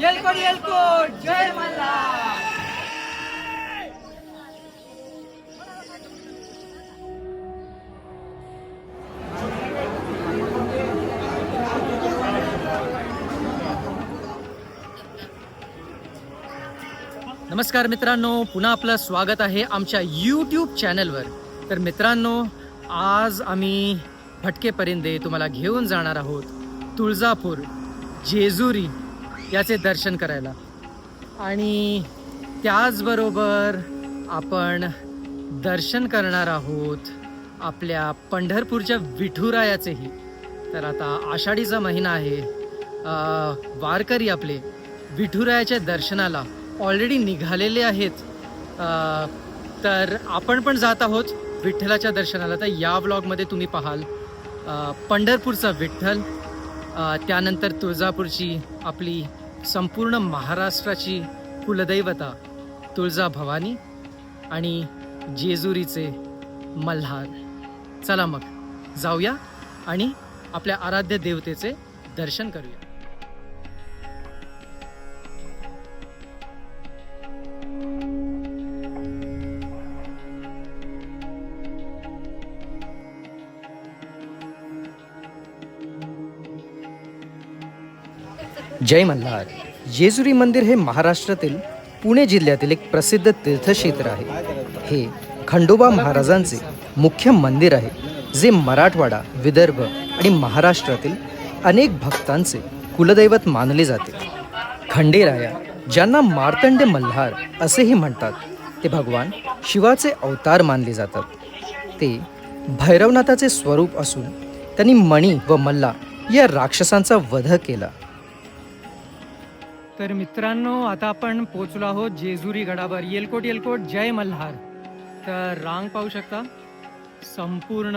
येलकोट येलकोट जय मल्हार. नमस्कार मित्रांनो पुन्हा आपलं स्वागत आहे आमच्या यूट्यूब चॅनलवर तर मित्रांनो आज आम्ही भटके परिंदे तुम्हाला घेऊन जाणार आहोत तुळजापूर जेजुरी याचे दर्शन करायला. आणि त्याचबरोबर आपण दर्शन करणार आहोत आपल्या पंढरपूरच्या विठुरायाचेही. तर आता आषाढीचा महिना आहे. वारकरी आपले विठुरायाच्या दर्शनाला ऑलरेडी निघालेले आहेत. तर आपण पण जात आहोत विठ्ठलाच्या दर्शनाला. तर या ब्लॉगमध्ये तुम्ही पाहाल पंढरपूरचा विठ्ठल त्यानंतर तुळजापूरची आपली संपूर्ण महाराष्ट्राची कुलदैवता तुळजा भवानी आणि जेजुरीचे मल्हार. चला मग जाऊया आणि आपल्या आराध्य देवतेचे दर्शन करूया. जय मल्हार. जेजुरी मंदिर हे महाराष्ट्रातील पुणे जिल्ह्यातील एक प्रसिद्ध तीर्थक्षेत्र आहे. हे खंडोबा महाराजांचे मुख्य मंदिर आहे जे मराठवाडा विदर्भ आणि महाराष्ट्रातील अनेक भक्तांचे कुलदैवत मानले जाते. खंडेराया ज्यांना मार्तंड मल्हार असेही म्हणतात ते भगवान शिवाचे अवतार मानले जातात. ते भैरवनाथाचे स्वरूप असून त्यांनी मणी व मल्ला या राक्षसांचा वध केला. तर मित्रांनो आता आपण पोचलो आहोत जेजुरी गडावर. येलकोट येलकोट जय मल्हार. तर रांग पाहू शकता. संपूर्ण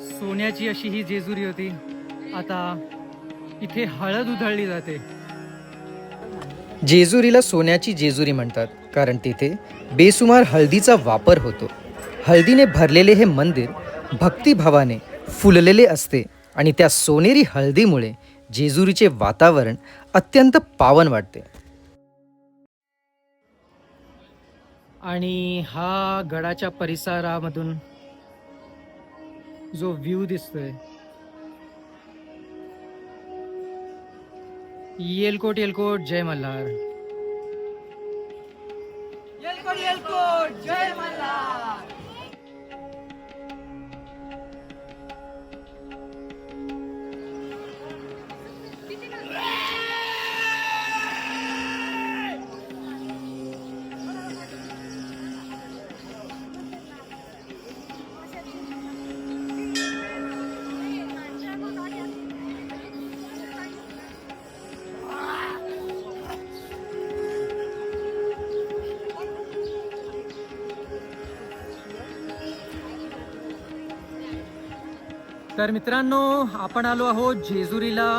सोन्याची अशी ही जेजुरी होती. आता इथे हळद उधळली जाते. जेजुरीला सोन्याची जेजुरी म्हणतात कारण तिथे बेसुमार हळदीचा वापर होतो. हळदीने भरलेले हे मंदिर भक्तिभावाने फुललेले असते आणि त्या सोनेरी हळदीमुळे जेजुरीचे वातावरण अत्यंत पावन वाटते. आणि हा गडाच्या परिसरामधून जो व्ह्यू दिसतोय येलकोट येलकोट जय मल्हार. येलकोट येलकोट जय मल्हार. तर मित्रांनो आपण आलो आहोत जेजुरीला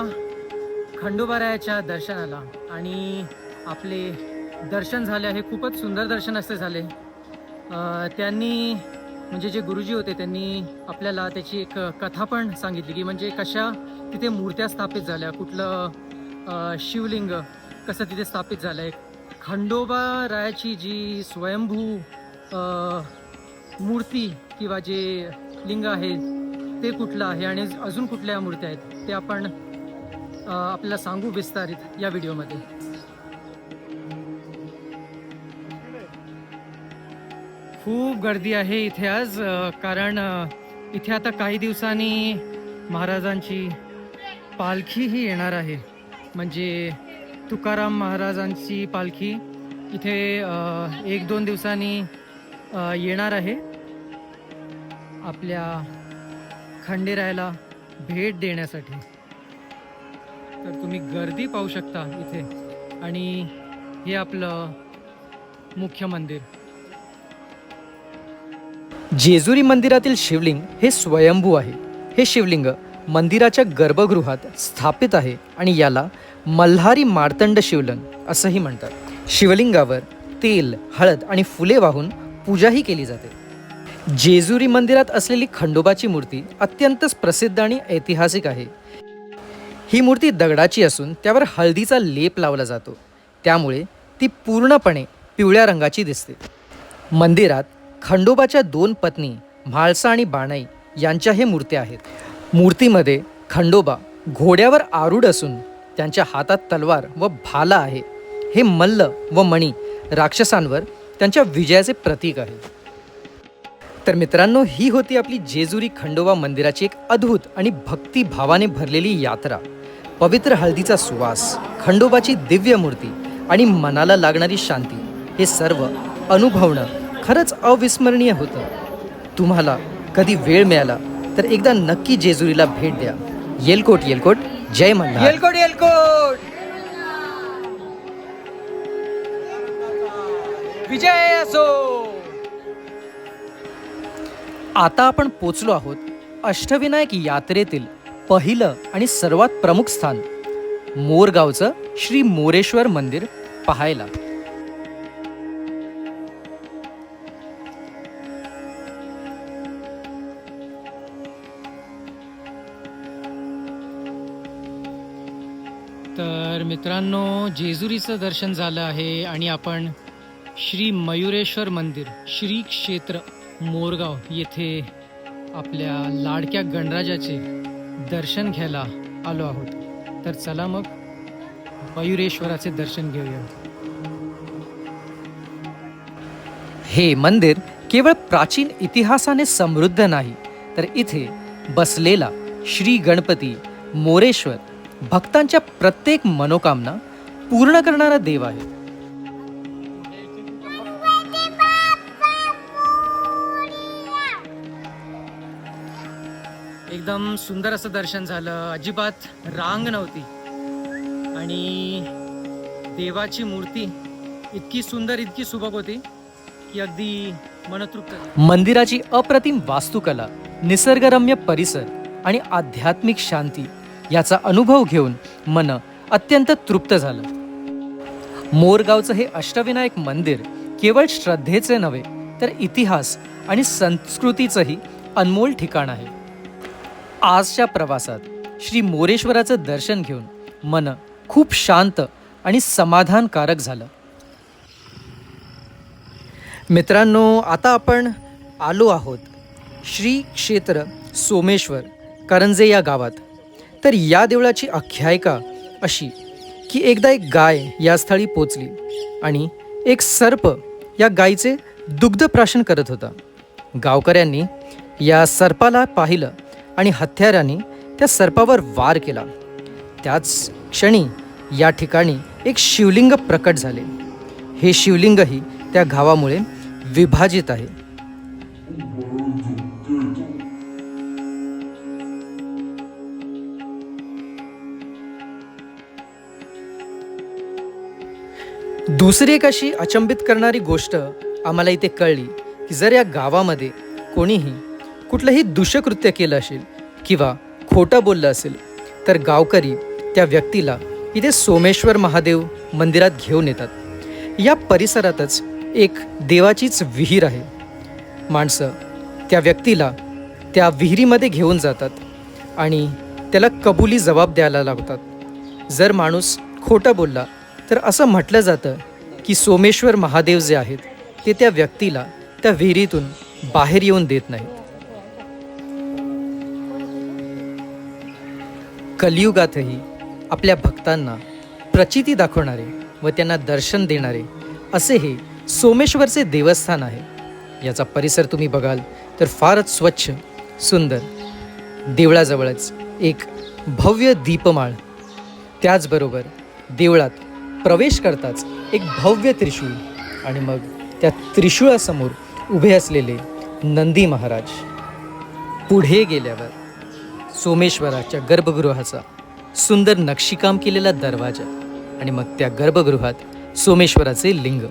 खंडोबारायाच्या दर्शनाला. आणि आपले दर्शन झाले आहे खूपच सुंदर दर्शन असे झाले. त्यांनी म्हणजे जे गुरुजी होते त्यांनी आपल्याला त्याची एक कथा पण सांगितली की म्हणजे कशा तिथे मूर्त्या स्थापित झाल्या कुठलं शिवलिंग कसं तिथे स्थापित झालं आहे खंडोबा रायाची जी स्वयंभू मूर्ती किंवा जे लिंग आहे ते कुठलं आहे आणि अजून कुठल्या मूर्त्या आहेत ते आपण आपल्याला सांगू विस्तारित या व्हिडिओमध्ये. खूप गर्दी आहे इथे आज कारण इथे आता काही दिवसांनी महाराजांची पालखीही येणार आहे. म्हणजे तुकाराम महाराजांची पालखी इथे एक दोन दिवसांनी येणार आहे. आपल्या खंडेरायाला भेट देण्यासाठी. तर तुम्ही गर्दी पाहू शकता इथे. आणि हे आपलं मुख्य मंदिर. जेजुरी मंदिरातील शिवलिंग हे स्वयंभू आहे. हे शिवलिंग मंदिराच्या गर्भगृहात स्थापित आहे आणि याला मल्हारी मार्तंड शिवलिंग असंही म्हणतात. शिवलिंगावर तेल हळद आणि फुले वाहून पूजाही केली जाते. जेजुरी मंदिरात असलेली खंडोबाची मूर्ती अत्यंतच प्रसिद्ध आणि ऐतिहासिक आहे. ही मूर्ती दगडाची असून त्यावर हळदीचा लेप लावला जातो. त्यामुळे ती पूर्णपणे पिवळ्या रंगाची दिसते. मंदिरात खंडोबाच्या दोन पत्नी म्हाळसा आणि बाणाई यांच्या हे मूर्त्या आहेत. मूर्तीमध्ये खंडोबा घोड्यावर आरूढ असून त्यांच्या हातात तलवार व भाला आहे. हे मल्ल व मणी राक्षसांवर त्यांच्या विजयाचे प्रतीक आहे. तर मित्रांनो ही होती आपली जेजुरी खंडोबा मंदिराची एक अद्भुत आणि भक्तिभावाने भरलेली यात्रा. पवित्र हळदीचा सुवास खंडोबाची दिव्य मूर्ती आणि मनाला लागणारी शांती हे सर्व अनुभवणं खरंच अविस्मरणीय होतं. तुम्हाला कधी वेळ मिळाला तर एकदा नक्की जेजुरीला भेट द्या. येलकोट येलकोट. जय मल्हार. येलकोट येलकोट! विजय असो! आता आपण पोचलो आहोत अष्टविनायक यात्रेतील पहिलं आणि सर्वात प्रमुख स्थान मोरगावचं श्री मोरेश्वर मंदिर पाहायला. तर मित्रांनो जेजुरीचं दर्शन झालं आहे आणि आपण श्री मयुरेश्वर मंदिर श्री क्षेत्र मोरगाव येथे आपल्या लाडक्या गणराजाचे दर्शन घ्यायला आलो आहोत. तर चला मग मयुरेश्वराचे दर्शन घेऊया. हे मंदिर केवळ प्राचीन इतिहासाने समृद्ध नाही तर इथे बसलेला श्री गणपती मोरेश्वर भक्तांच्या प्रत्येक मनोकामना पूर्ण करणारा देव आहे. एकदम सुंदर असं दर्शन झालं. अजिबात रांग नव्हती. आणि देवाची मूर्ती इतकी सुंदर इतकी सुबक होती की अगदी मनतृप्त मंदिराची अप्रतिम वास्तुकला निसर्गरम्य परिसर आणि आध्यात्मिक शांती याचा अनुभव घेऊन मन अत्यंत तृप्त झालं. मोरगावचं हे अष्टविनायक मंदिर केवळ श्रद्धेचे नव्हे तर इतिहास आणि संस्कृतीचंही अनमोल ठिकाण आहे. आजच्या प्रवासात श्री मोरेश्वराचं दर्शन घेऊन मन खूप शांत आणि समाधानकारक झालं. मित्रांनो आता आपण आलो आहोत श्री क्षेत्र सोमेश्वर करंजे या गावात. तर या देवळाची आख्यायिका अशी की एकदा एक गाय या स्थळी पोचली आणि एक सर्प या गायीचे दुग्धप्राशन करत होता. गावकऱ्यांनी या सर्पाला पाहिलं आणि हत्याराने त्या सर्पावर वार केला. त्याच क्षणी या ठिकाणी एक शिवलिंग प्रकट झाले. हे शिवलिंगही त्या गावामुळे विभाजित आहे. दुसरी एक अशी अचंबित करणारी गोष्ट आम्हाला इथे कळली की जर या गावामध्ये कोणीही कुठलंही दुष्यकृत्य केलं असेल किंवा खोटं बोललं असेल तर गावकरी त्या व्यक्तीला इथे सोमेश्वर महादेव मंदिरात घेऊन येतात. या परिसरातच एक देवाचीच विहीर आहे. माणसं त्या व्यक्तीला त्या विहिरीमध्ये घेऊन जातात आणि त्याला कबुली जबाब द्यायला लागतात जर माणूस खोटं बोलला तर असं म्हटलं जातं की सोमेश्वर महादेव जे आहेत ते त्या व्यक्तीला त्या विहिरीतून बाहेर येऊन देत नाहीत. कलियुगातही आपल्या भक्तांना प्रचिती दाखवणारे व त्यांना दर्शन देणारे असे हे सोमेश्वरचे देवस्थान आहे. याचा परिसर तुम्ही बघाल तर फारच स्वच्छ सुंदर. देवळाजवळच एक भव्य दीपमाळ. त्याचबरोबर देवळात प्रवेश करताच एक भव्य त्रिशूळ आणि मग त्या त्रिशूळासमोर उभे असलेले नंदी महाराज. पुढे गेल्यावर सोमेश्वराच्या गर्भगृहाचा सुंदर नक्षीकाम केलेला दरवाजा आणि मग त्या गर्भगृहात सोमेश्वराचे लिंग.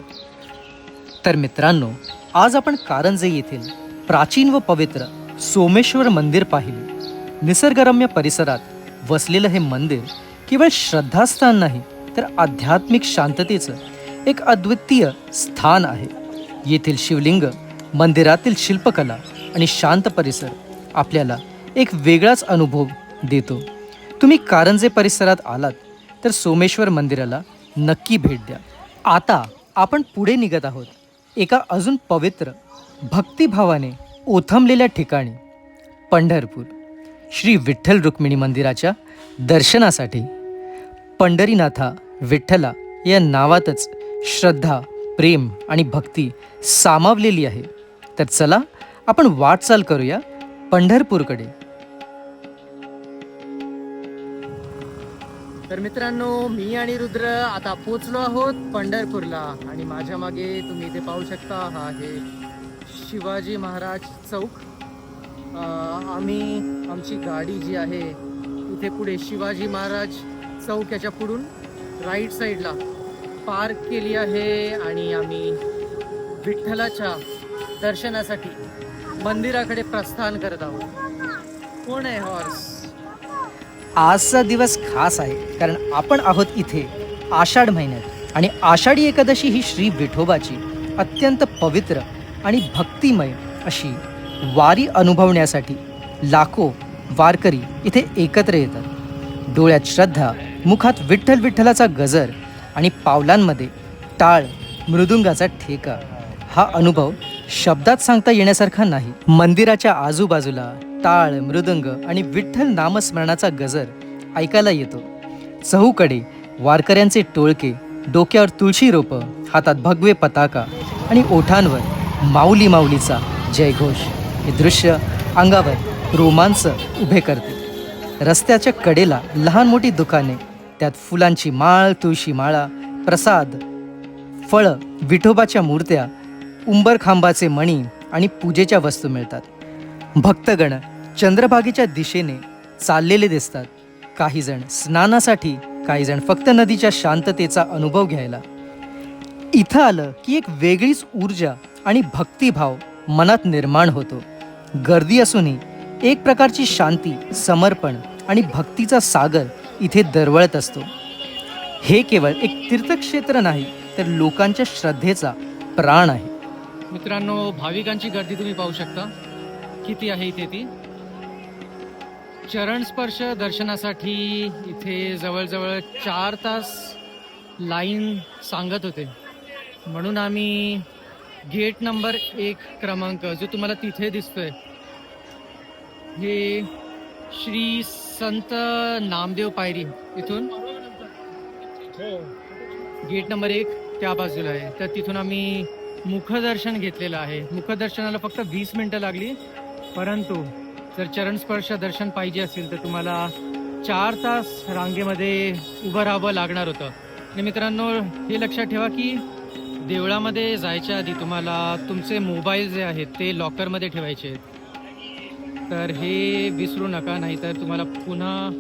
तर मित्रांनो आज आपण कारंजे येथील प्राचीन व पवित्र सोमेश्वर मंदिर पाहिले. निसर्गरम्य परिसरात वसलेलं हे मंदिर केवळ श्रद्धास्थान नाही तर आध्यात्मिक शांततेचं एक अद्वितीय स्थान आहे. येथील शिवलिंग मंदिरातील शिल्पकला आणि शांत परिसर आपल्याला एक वेगळाच अनुभव देतो. तुम्ही कारंजे परिसरात आलात तर सोमेश्वर मंदिराला नक्की भेट द्या. आता आपण पुढे निघत आहोत. एका अजून पवित्र भक्तिभावाने ओथंबलेल्या ठिकाणी पंढरपूर. श्री विठ्ठल रुक्मिणी मंदिराच्या दर्शनासाठी पंढरीनाथा विठ्ठला या नावातच श्रद्धा प्रेम आणि भक्ती सामावलेली आहे. तर चला आपण वाटचाल करूया पंढरपूरकडे. तर मित्रांनो मी आणि रुद्र आता पोचलो आहोत पंढरपूरला. आणि माझ्या मागे तुम्ही इथे पाहू शकता हा आहे शिवाजी महाराज चौक. आम्ही आमची गाडी जी आहे इथे पुढे शिवाजी महाराज चौक याच्या पुढून राईट साईडला पार्क केली आहे. आणि आम्ही विठ्ठलाच्या दर्शनासाठी मंदिराकडे प्रस्थान करत आहोत. कोण आहे हॉर्स आजचा दिवस खास आहे कारण आपण आहोत इथे आषाढ महिन्यात. आणि आषाढी एकादशी ही श्री विठोबाची अत्यंत पवित्र आणि भक्तिमय अशी वारी अनुभवण्यासाठी लाखो वारकरी इथे एकत्र येतात. डोळ्यात श्रद्धा मुखात विठ्ठल विठ्ठलाचा गजर आणि पावलांमध्ये टाळ मृदुंगाचा ठेका. हा अनुभव शब्दात सांगता येण्यासारखा नाही. मंदिराच्या आजूबाजूला टाळ मृदंग आणि विठ्ठल नामस्मरणाचा गजर ऐकायला येतो. चहूकडे वारकऱ्यांचे टोळके डोक्यावर तुळशी रोपं हातात भगवे पताका आणि ओठांवर माऊली माऊलीचा जयघोष. हे दृश्य अंगावर रोमांच उभे करते. रस्त्याच्या कडेला लहान मोठी दुकाने त्यात फुलांची माळ तुळशी माळा प्रसाद फळं विठोबाच्या मूर्त्या उंबरखांबाचे मणी आणि पूजेच्या वस्तू मिळतात. भक्तगण चंद्रभागेच्या दिशेने चाललेले दिसतात. काहीजण स्नानासाठी काहीजण फक्त नदीच्या शांततेचा अनुभव घ्यायला. इथं आलं की एक वेगळीच ऊर्जा आणि भक्तिभाव मनात निर्माण होतो. गर्दी असूनही एक प्रकारची शांती समर्पण आणि भक्तीचा सागर इथे दरवळत असतो. हे केवळ एक तीर्थक्षेत्र नाही तर लोकांच्या श्रद्धेचा प्राण आहे. मित्रांनो भाविकांची गर्दी तुम्ही पाहू शकता. किती आहे इथे ती? चरणस्पर्श दर्शनासाठी इथे जवळजवळ चार तास लाईन सांगत होते. म्हणून आम्ही गेट नंबर एक क्रमांक जो तुम्हाला तिथे दिसतोय हे श्री संत नामदेव पायरी इथून गेट नंबर एक त्या बाजूला आहे. तर तिथून आम्ही मुखदर्शन घेतलेलं आहे. मुखदर्शनाला फक्त वीस मिनटं लागली. परंतु जर चरणस्पर्श दर्शन पाहिजे असेल तर तुम्हाला चार तास रांगेमध्ये उभं राहावं लागणार होतं. आणि मित्रांनो हे लक्षात ठेवा की देवळामध्ये जायच्या आधी तुम्हाला तुमचे मोबाईल जे आहेत ते लॉकरमध्ये ठेवायचे. आहेत तर हे विसरू नका नाहीतर तुम्हाला पुन्हा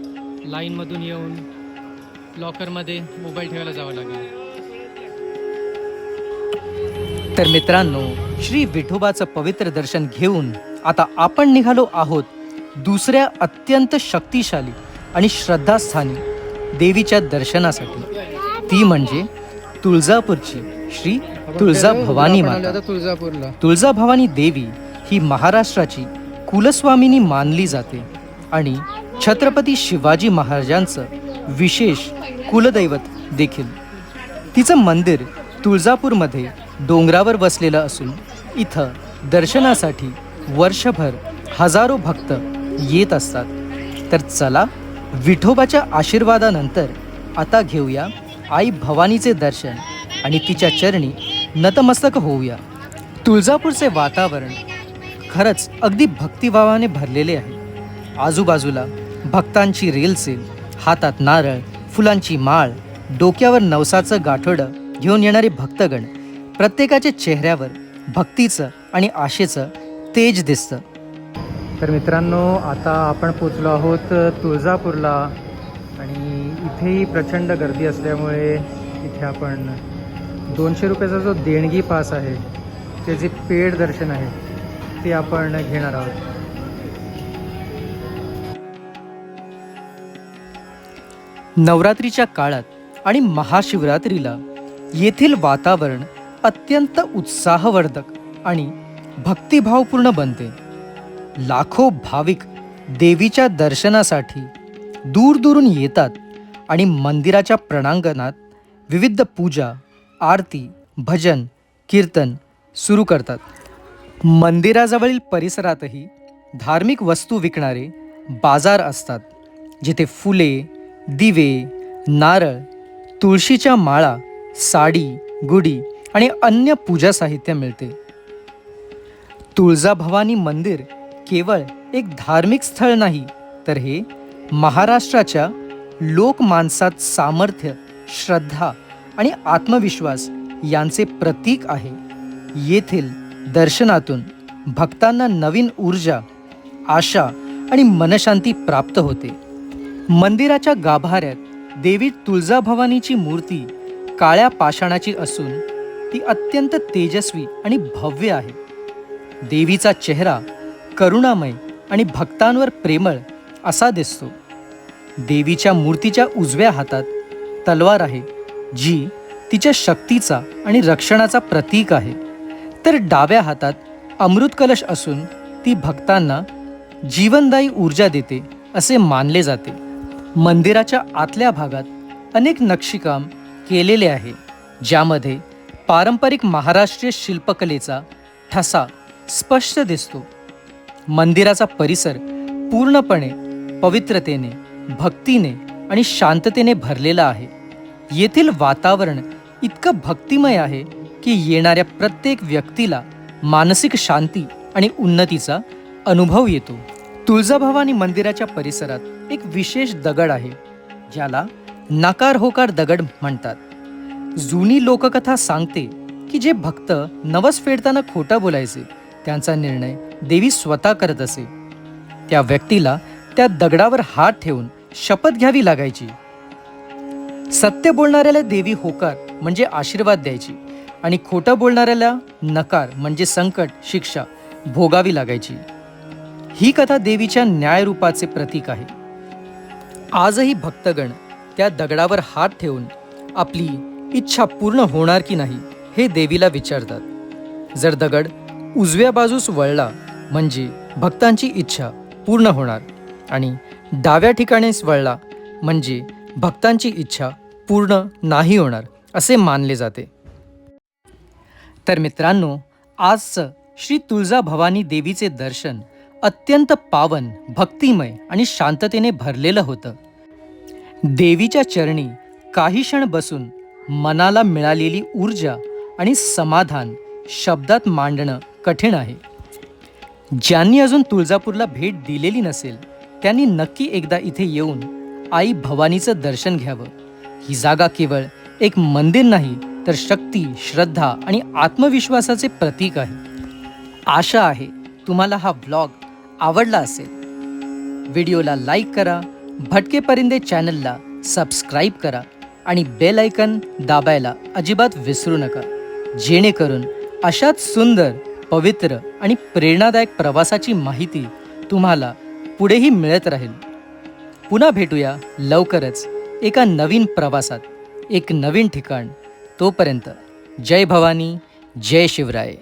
लाईनमधून येऊन लॉकरमध्ये मोबाईल ठेवायला जावं लागेल. तर मित्रांनो श्री विठोबाचं पवित्र दर्शन घेऊन आता आपण निघालो आहोत दुसऱ्या अत्यंत शक्तिशाली आणि श्रद्धास्थानी देवीच्या दर्शनासाठी. ती म्हणजे तुळजापूरची श्री तुळजा भवानी माता तुळजापूरला. तुळजा भवानी देवी ही महाराष्ट्राची कुलस्वामिनी मानली जाते आणि छत्रपती शिवाजी महाराजांचं विशेष कुलदैवत देखील. तिचं मंदिर तुळजापूरमध्ये डोंगरावर वसलेलं असून इथं दर्शनासाठी वर्षभर हजारो भक्त येत असतात. तर चला विठोबाच्या आशीर्वादानंतर आता घेऊया आई भवानीचे दर्शन आणि तिच्या चरणी नतमस्तक होऊया. तुळजापूरचे वातावरण खरंच अगदी भक्तिभावाने भरलेले आहे. आजूबाजूला भक्तांची रेलसेल हातात नारळ फुलांची माळ डोक्यावर नवसाचं गाठोडं घेऊन येणारे भक्तगण प्रत्येकाच्या चेहऱ्यावर भक्तीचं आणि आशेचं तेज दिसतं. तर मित्रांनो आता आपण पोचलो आहोत तुळजापूरला आणि इथेही प्रचंड गर्दी असल्यामुळे इथे आपण दोनशे रुपयाचा जो देणगी पास आहे ते जे पेड दर्शन आहे ते आपण घेणार आहोत. नवरात्रीच्या काळात आणि महाशिवरात्रीला येथील वातावरण अत्यंत उत्साहवर्धक आणि भक्तिभावपूर्ण बनते. लाखो भाविक देवीच्या दर्शनासाठी दूरदूरून येतात आणि मंदिराच्या प्रणांगणात विविध पूजा आरती भजन कीर्तन सुरू करतात. मंदिराजवळील परिसरातही धार्मिक वस्तू विकणारे बाजार असतात. जिथे फुले दिवे नारळ तुळशीच्या माळा साडी गुढी आणि अन्य पूजा साहित्य मिळते. तुळजाभवानी मंदिर केवळ एक धार्मिक स्थळ नाही तर हे महाराष्ट्राच्या लोकमानसात सामर्थ्य श्रद्धा आणि आत्मविश्वास यांचे प्रतीक आहे. येथील दर्शनातून भक्तांना नवीन ऊर्जा आशा आणि मनशांती प्राप्त होते. मंदिराच्या गाभाऱ्यात देवी तुळजाभवानीची मूर्ती काळ्या पाषाणाची असून ती अत्यंत तेजस्वी आणि भव्य आहे. देवीचा चेहरा करुणामय आणि भक्तांवर प्रेमळ असा दिसतो. देवीच्या मूर्तीच्या उजव्या हातात तलवार आहे जी तिच्या शक्तीचा आणि रक्षणाचा प्रतीक आहे. तर डाव्या हातात अमृत कलश असून ती भक्तांना जीवनदायी ऊर्जा देते असे मानले जाते. मंदिराच्या आतल्या भागात अनेक नक्षीकाम केलेले आहे ज्यामध्ये पारंपरिक महाराष्ट्रीय शिल्पकलेचा ठसा स्पष्ट दिसतो. मंदिराचा परिसर पूर्णपणे पवित्रतेने भक्तीने आणि शांततेने भरलेला आहे. येथील वातावरण इतकं भक्तिमय आहे की येणाऱ्या प्रत्येक व्यक्तीला मानसिक शांती आणि उन्नतीचा अनुभव येतो. तुळजाभवानी मंदिराच्या परिसरात एक विशेष दगड आहे ज्याला नकार होकार दगड म्हणतात. जुनी लोककथा सांगते की जे भक्त नवस फेडताना खोटा बोलायचे त्यांचा निर्णय देवी स्वतः करत असे. त्या व्यक्तीला त्या दगडावर हात ठेवून शपथ घ्यावी लागायची. सत्य बोलणाऱ्याला देवी होकार म्हणजे आशीर्वाद द्यायची आणि खोटं बोलणाऱ्याला नकार म्हणजे संकट शिक्षा भोगावी लागायची. ही कथा देवीच्या न्यायरूपाचे प्रतीक आहे. आजही भक्तगण त्या दगडावर हात ठेवून आपली इच्छा पूर्ण होणार की नाही हे देवीला विचारतात. जर दगड उजव्या बाजूस वळला म्हणजे भक्तांची इच्छा पूर्ण होणार आणि डाव्या ठिकाणीच वळला म्हणजे भक्तांची इच्छा पूर्ण नाही होणार असे मानले जाते. तर मित्रांनो आजचं श्री तुळजाभवानी देवीचे दर्शन अत्यंत पावन भक्तिमय आणि शांततेने भरलेलं होतं. देवीच्या चरणी काही क्षण बसून मनाला मिळालेली ऊर्जा आणि समाधान शब्दात मांडणं कठीण आहे. ज्यांनी अजून तुळजापूरला भेट दिलेली नसेल त्यांनी नक्की एकदा इथे येऊन आई भवानीचं दर्शन घ्यावं. ही जागा केवळ एक मंदिर नाही तर शक्ती श्रद्धा आणि आत्मविश्वासाचे प्रतीक आहे. आशा आहे तुम्हाला हा ब्लॉग आवडला असेल. व्हिडिओला लाईक करा भटके परिंदे चॅनलला सबस्क्राईब करा आणि बेल ऐकन दाबायला अजिबात विसरू नका. जेणेकरून अशाच सुंदर पवित्र आणि प्रेरणादायक प्रवासाची माहिती तुम्हाला पुढेही मिळत राहील. पुन्हा भेटूया लवकरच एका नवीन प्रवासात एक नवीन ठिकाण तोपर्यंत. जय भवानी जय शिवराय.